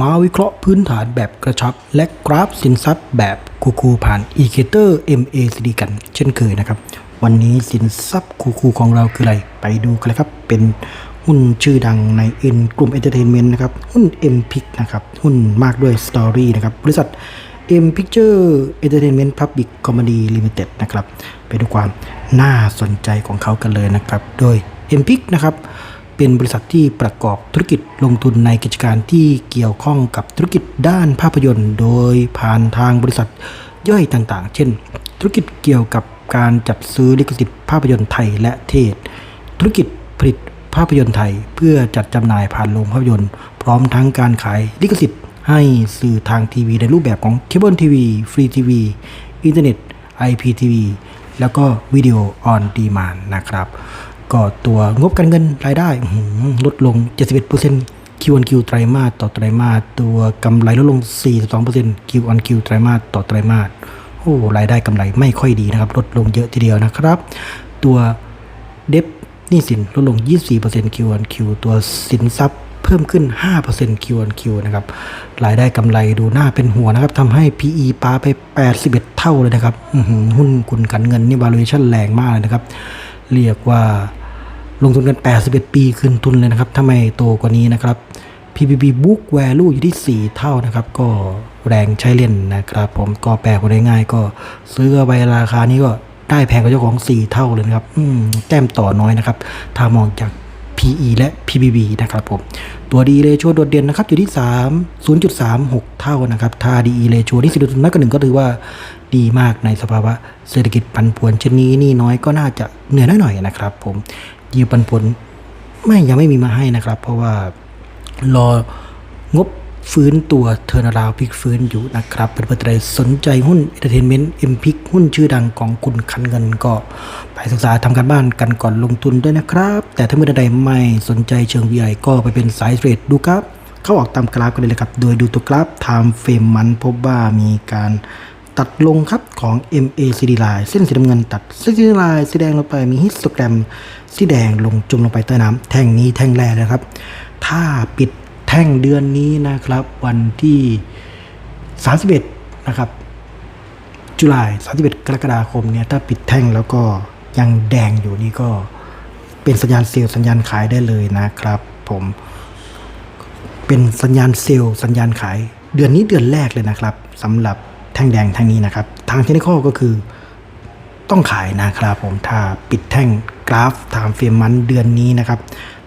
มาวิเคราะห์พื้นฐานแบบกระชับ และกราฟสินทรัพย์แบบคูๆผ่านอีเ a เตอร์ MACD กันเช่นเคยนะครับ วันนี้สินทรัพย์คูๆของเราคืออะไร ไปดูกันเลยครับ เป็นหุ้นชื่อดังในเอ็นกลุ่มเอนเตอร์เทนเมนต์นะครับ หุ้น M p i c นะครับ หุ้นมากด้วยสตอรี่นะครับ บริษัท M Picture Entertainment Public Comedy Limited นะครับ ไปดูความน่าสนใจของเขากันเลยนะครับ โดย M p i c นะครับ เป็นบริษัทที่ประกอบธุรกิจลงทุนในกิจการที่เกี่ยวข้องกับธุรกิจด้านภาพยนตร์ โดยผ่านทางบริษัทย่อยต่างๆ เช่น ธุรกิจเกี่ยวกับการจัดซื้อลิขสิทธิ์ภาพยนตร์ไทยและเทศ ธุรกิจผลิตภาพยนตร์ไทย เพื่อจัดจำหน่ายผ่านโรงภาพยนตร์ พร้อมทั้งการขายลิขสิทธิ์ให้สื่อทางทีวีในรูปแบบของเคเบิลทีวีฟรีทีวีอินเทอร์เน็ต IPTV แล้วก็วิดีโอออนดีมานนะครับ ก็ตัวงบการเงินรายได้อื้อหือลดลง 71% Q on Q ไตรมาสต่อไตรมาสตัวกำไรลดลง 42% Q on Q ไตรมาสต่อไตรมาสโอ้รายได้กำไรไม่ค่อยดีนะครับ ลดลงเยอะทีเดียวนะครับ ตัวเดฟหนี่สินลดลง 24% Q on Q ตัวสินทรัพย์เพิ่มขึ้น 5% Q on Q นะครับ รายได้กำไรดูน่าเป็นหัวนะครับทำให้ PE ปาไป 81 เท่าเลยนะครับ หุ้นคุณกันเงินนี่ valuation แรงมากเลยนะครับ เรียกว่า ลงทุนกัน 81 ปีคืนทุนเลยนะครับทำไมโตกว่านี้นะครับ PBB book value อยู่ที่ 4 เท่านะครับ ก็แรงใช้เล่นนะครับ ผมก็แปลได้ง่ายก็ซื้อไปราคานี้ก็ได้แพงกว่าเจ้าของ 4 เท่าเลยนะครับอืมแต้มต่อน้อยนะครับ ถ้ามองจาก PE และ PBB นะครับผม ตัว DE ratio โดดเด่นนะครับ อยู่ที่ 3 0.36 เท่านะครับ ถ้า DE ratio ที่สิบน้อยกว่าหนึ่งก็ถือว่าดีมากในสภาวะเศรษฐกิจผันผวนเช่นนี้นี่น้อยก็น่าจะเหนื่อยน้อยหน่อยนะครับผม ยิวปันผล ไม่ยังไม่มีมาให้นะครับ เพราะว่ารองบฟื้นตัวเทอร์นาราวพิกฟื้นอยู่นะครับเป็นเพื่อนใครสนใจหุ้นเอ t e r เทนเมนต์เอ็มพิกหุ้นชื่อดังของคุณคันเงินก็ไปศึกษาทำการบ้านกันก่อนลงทุนด้วยนะครับ แต่ถ้าเมื่อใดไม่สนใจเชิง VI ก็ไปเป็นสายเทรดดูครับ เข้าออกตามกราฟกันเลยครับ โดยดูตัวกราฟ Time Frame มันพบว่ามีการ ตัดลงครับของ MACD line เส้นสีน้ำเงินตัดเส้นสีน้ำเงิน line สีแดงลงไปมีฮิสโตแกรมสีแดงลงจมลงไปใต้น้ำแท่งนี้แท่งแรกนะครับ ถ้าปิดแท่งเดือนนี้นะครับ วันที่ 31 นะครับ จุลาย31 กรกฎาคมเนี่ยถ้าปิดแท่งแล้วก็ยังแดงอยู่นี่ก็เป็นสัญญาณเซลล์สัญญาณขายได้เลยนะครับผมเป็นสัญญาณเซลล์สัญญาณขายเดือนนี้เดือนแรกเลยนะครับสำหรับ ท่งแดงท่งนี้นะครับ ทางเทคนิคก็คือต้องขายนะครับผมถ้าปิดแท่งกราฟไทม์เฟรมมันเดือนนี้นะครับ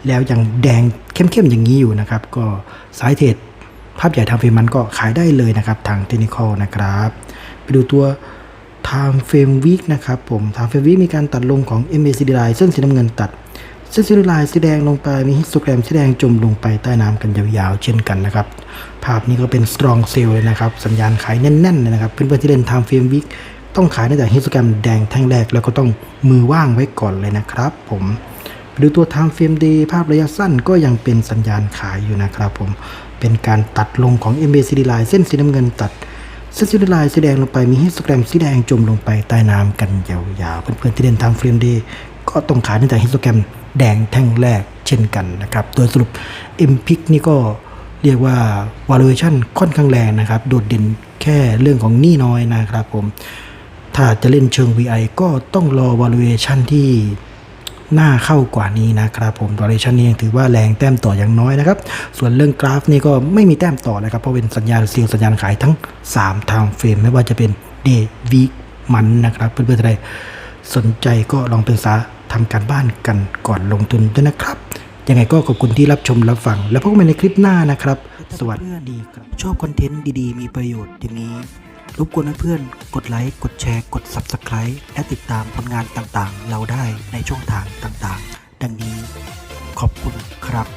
แล้วยังแดงเข้มๆอย่างนี้อยู่นะครับ ก็สายเทรดภาพใหญ่ทม์เฟรมมันก็ขายได้เลยนะครับ ทางเทคนิคนะครับ ไปดูตัว Time Frame Week นะครับผม Time Frame Week มีการตัดลงของ MACD line เส้นสีน้ำเงินตัด เส้นสีลายสีแดงลงไปมีฮิสโตแกรมสีแดงจมลงไปใต้น้ำกันยาวๆเช่นกันนะครับ ภาพนี้ก็เป็น strong sell เลยนะครับ สัญญาณขายแน่นๆเลยนะครับเพื่อนๆที่เล่น time frame week ต้องขายตั้งแต่ฮิสโตแกรมแดงแท่งแรกแล้วก็ต้องมือว่างไว้ก่อนเลยนะครับ ผมไปดูตัว time frame day ภาพระยะสั้นก็ยังเป็นสัญญาณขายอยู่นะครับผมเป็นการตัดลงของ MACD line เส้นสีน้ำเงินตัดเส้นสีลายสีแดงลงไปมีฮิสโตแกรมสีแดงจมลงไปใต้น้ำกันยาวๆ เพื่อนๆที่เล่นทางเฟรมดี ก็ต้องขายตั้งแต่ฮิสโตแกรมแดงแท่งแรกเช่นกันนะครับ โดยสรุป m p i c นี่ก็เรียกว่า valuation ค่อนข้างแรงนะครับ โดดเด่นแค่เรื่องของหนี้น้อยนะครับผม ถ้าจะเล่นเชิง VI ก็ต้องรอ valuation ที่น่าเข้ากว่านี้นะครับผม valuation นี้ยังถือว่าแรงแต้มต่ออย่างน้อยนะครับ ส่วนเรื่องกราฟนี่ก็ไม่มีแต้มต่อนะครับ เพราะเป็นสัญญาณซลล์สัญญาณขายทั้ง3ทางเฟรมไม่ว่าจะเป็น day week มันนะครับ เพื่อนๆอะไร สนใจก็ลองปรึกษาทำการบ้านกันก่อนลงทุนด้วยนะครับ ยังไงก็ขอบคุณที่รับชมรับฟัง แล้วพบกันในคลิปหน้านะครับ สวัสดีครับ ชอบคอนเทนต์ดีๆ มีประโยชน์อย่างนี้รบกวนเพื่อนๆกดไลค์ กดแชร์ กด Subscribe และติดตามผลงานต่างๆ เราได้ในช่องทางต่างๆ ดังนี้ขอบคุณครับ